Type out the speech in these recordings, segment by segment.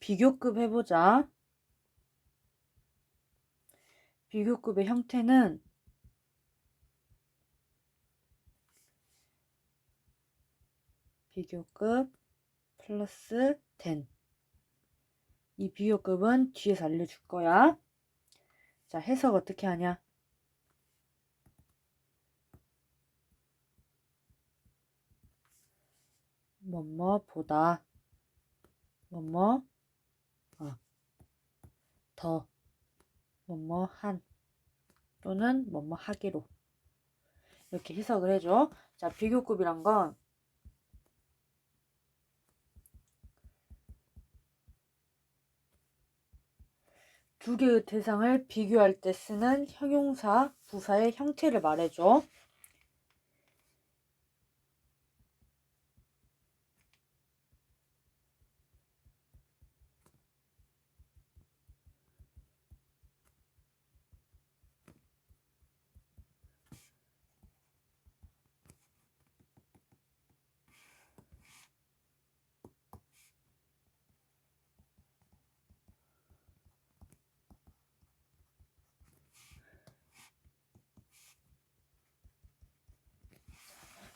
비교급 해보자. 비교급의 형태는 비교급 플러스 10. 이 비교급은 뒤에서 알려줄 거야. 자, 해석 어떻게 하냐? 뭐뭐보다 뭐뭐? 어, 더. 뭐뭐 한. 또는 뭐뭐 하기로. 이렇게 해석을 해줘. 자, 비교급이란 건 두 개의 대상을 비교할 때 쓰는 형용사, 부사의 형태를 말해줘.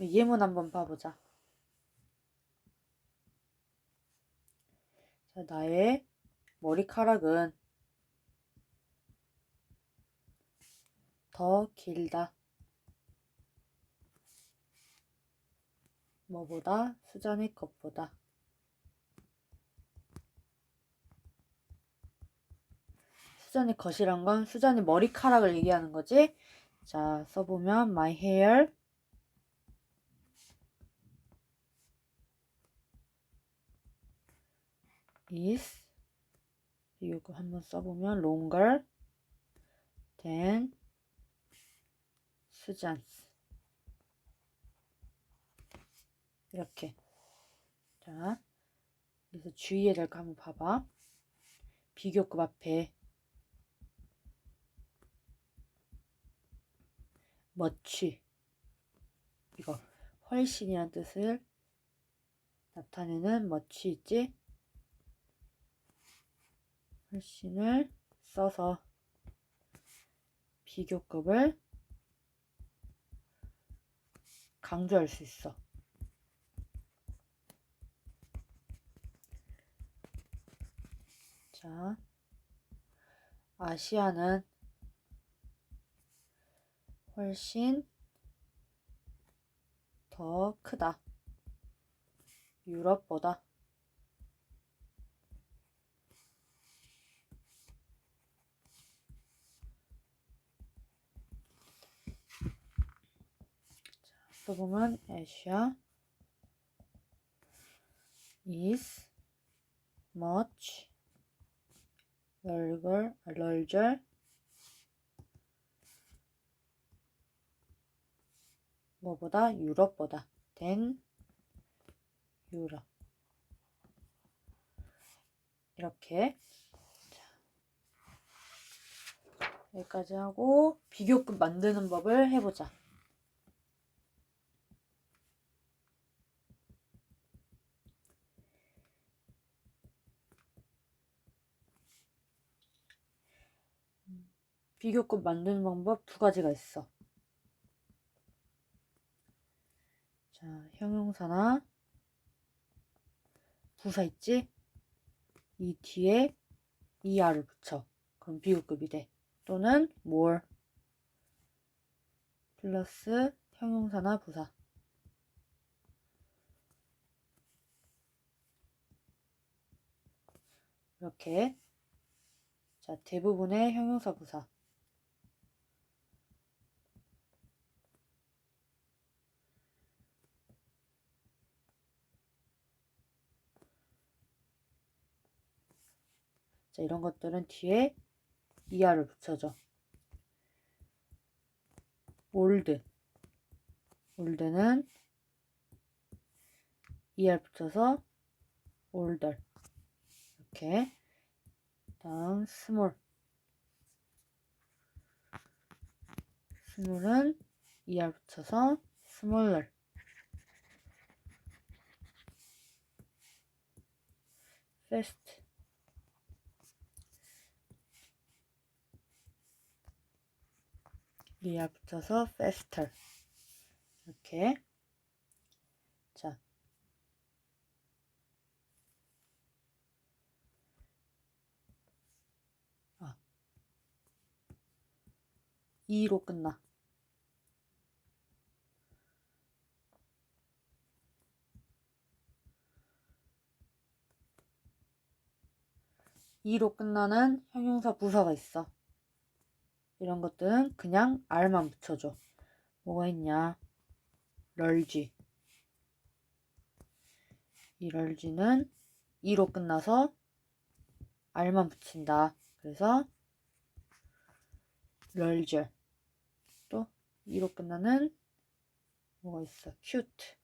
예문 한번 봐보자. 자, 나의 머리카락은 더 길다. 뭐보다? 수잔의 것보다. 수잔의 것이란 건 수잔의 머리카락을 얘기하는 거지. 자, 써보면 my hair is 이거 한번 써보면 longer than Susan's 이렇게. 자 그래서 주의해야 될 거 한번 봐봐. 비교급 앞에. much. 이거 훨씬이란 뜻을 나타내는 much 있지? 훨씬을 써서 비교급을 강조할 수 있어. 자, 아시아는 훨씬 더 크다. 유럽보다. 써 보면 Asia is much larger, larger. 뭐보다? 유럽보다 than 유럽 이렇게. 자, 여기까지 하고 비교급 만드는 법을 해보자. 비교급 만드는 방법 두 가지가 있어. 자, 형용사나 부사 있지? 이 뒤에 er를 붙여. 그럼 비교급이 돼. 또는 more 플러스 형용사나 부사. 이렇게 자 대부분의 형용사 부사 자, 이런 것들은 뒤에 이하를 붙여줘. 올드. 올드는 이하를 붙여서 올더. 이렇게. 다음 스몰. 스몰은 이하를 붙여서 fast 리 아 붙여서 faster 이렇게 자 아. 2로 끝나 이로 끝나는 형용사 부사가 있어. 이런 것들은 그냥 R만 붙여줘. 뭐가 있냐? 럴지. 이 럴지는 이로 끝나서 R만 붙인다. 그래서 럴절. 또 이로 끝나는 뭐가 있어? cute.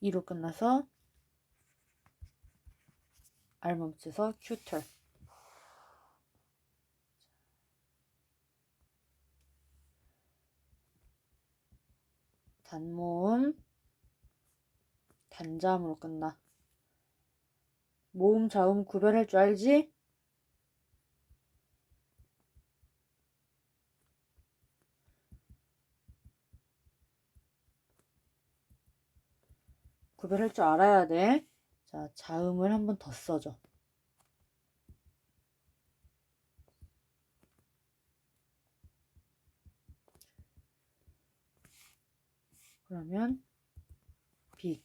이로 끝나서 R만 붙여서 cuter. 단모음 단자음으로 끝나. 모음 자음 구별할 줄 알지? 구별할 줄 알아야 돼. 자, 자음을 한 번 더 써줘. 그러면 빅.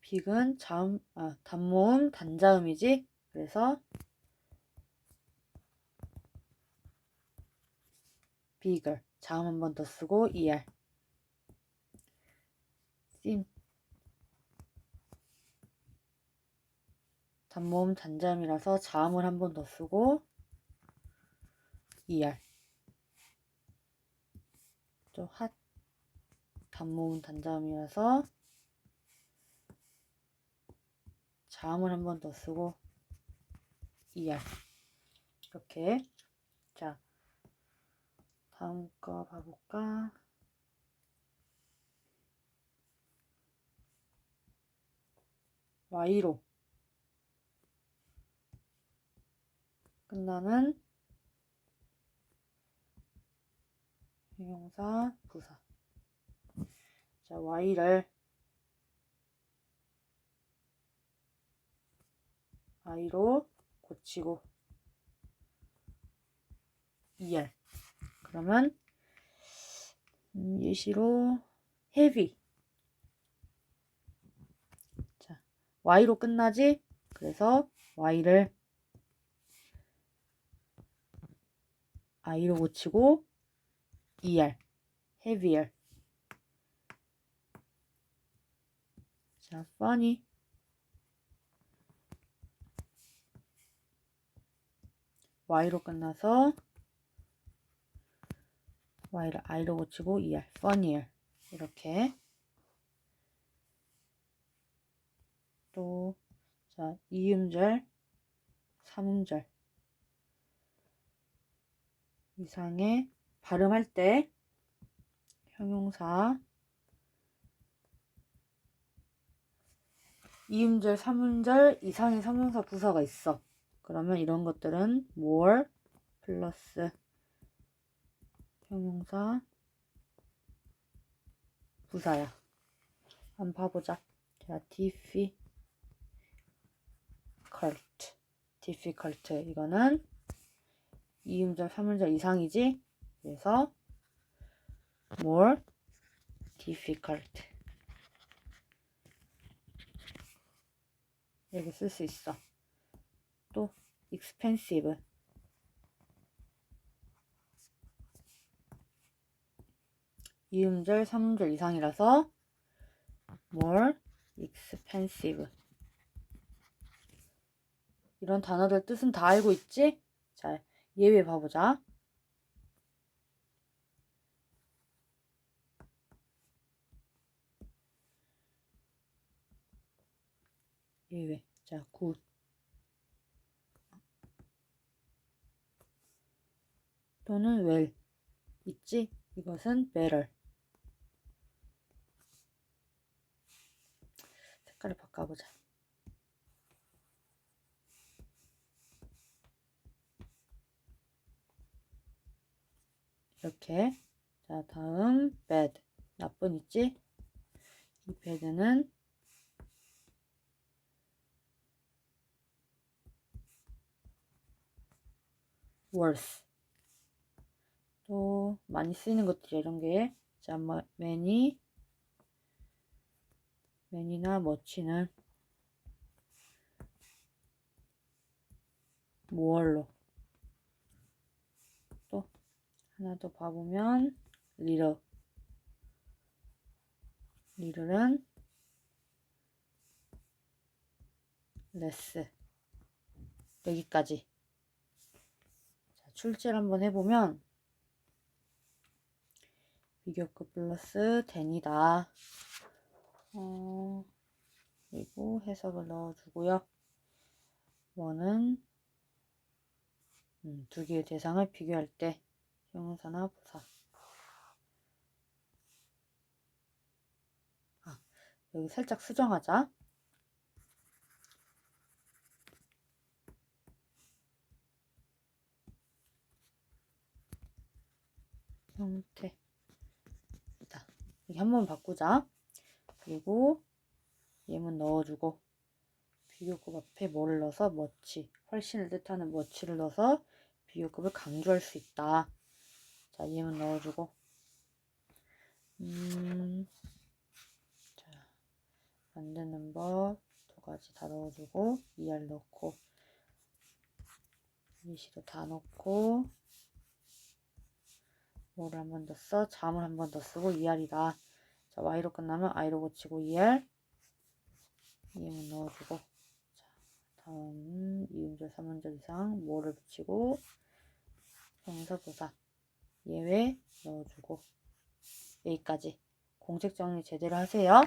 빅은 자음, 아, 단모음, 단자음이지? 그래서 bigger. 자음 한 번 더 쓰고 er. 심. 단모음 단자음이라서 자음을 한 번 더 쓰고 er. 또 핫. 단모음 단자음이라서 자음을 한 번 더 쓰고 er. 이렇게 자 다음 거 봐볼까? Y로 끝나는 형용사 부사. 자, y를 i로 고치고 er. 그러면 음, 예시로 heavy. 자, y로 끝나지? 그래서 y를 i로 고치고 er. heavier. 자, funny. y로 끝나서 y를 i로 고치고 er, funnier. 이렇게. 또, 자, 이음절, 삼음절. 이상의 발음할 때 형용사 이음절, 삼음절 이상의 형용사 부사가 있어. 그러면 이런 것들은 more 플러스 형용사 부사야. 한번 봐보자. 자, difficult, difficult 이거는 이음절, 삼음절 이상이지? 그래서 more difficult 이렇게 쓸 수 있어. 또 expensive 이음절, 삼음절 이상이라서 more expensive 이런 단어들 뜻은 다 알고 있지? 자, 예외 봐보자. 예외. 자, 굿. 또는 well. 있지? 이것은 better. 색깔을 바꿔보자. 이렇게. 자, 다음 bad. 나쁜 있지? 이 bad는 worse. 또 많이 쓰이는 것들이 이런 게. 자, 뭐, many, many나 much는 more로. 또 하나 더 봐보면 little. little은 less. 여기까지. 자, 출제를 한번 해보면 비교급 플러스 den이다. 어, 그리고 해석을 넣어주고요. 원은 음, 두 개의 대상을 비교할 때 형용사나 부사. 아, 여기 살짝 수정하자. 자, 여기 한 번 바꾸자. 그리고 얘문 넣어주고 비교급 앞에 뭐를 넣어서 머치, 훨씬을 뜻하는 머치를 넣어서 비교급을 강조할 수 있다. 자, 얘문 넣어주고 음, 자, 만드는 법 두 가지 다 넣어주고 ER 넣고 이시도 다 넣고 뭐를 한 번 더 써? 잠을 한 번 더 쓰고 ER이다. 자, Y로 끝나면 I로 고치고 ER EM은 넣어주고 자, 다음 이음절, 삼음절 이상 뭐를 붙이고 형사 부사 예외 넣어주고 여기까지 공책 정리 제대로 하세요.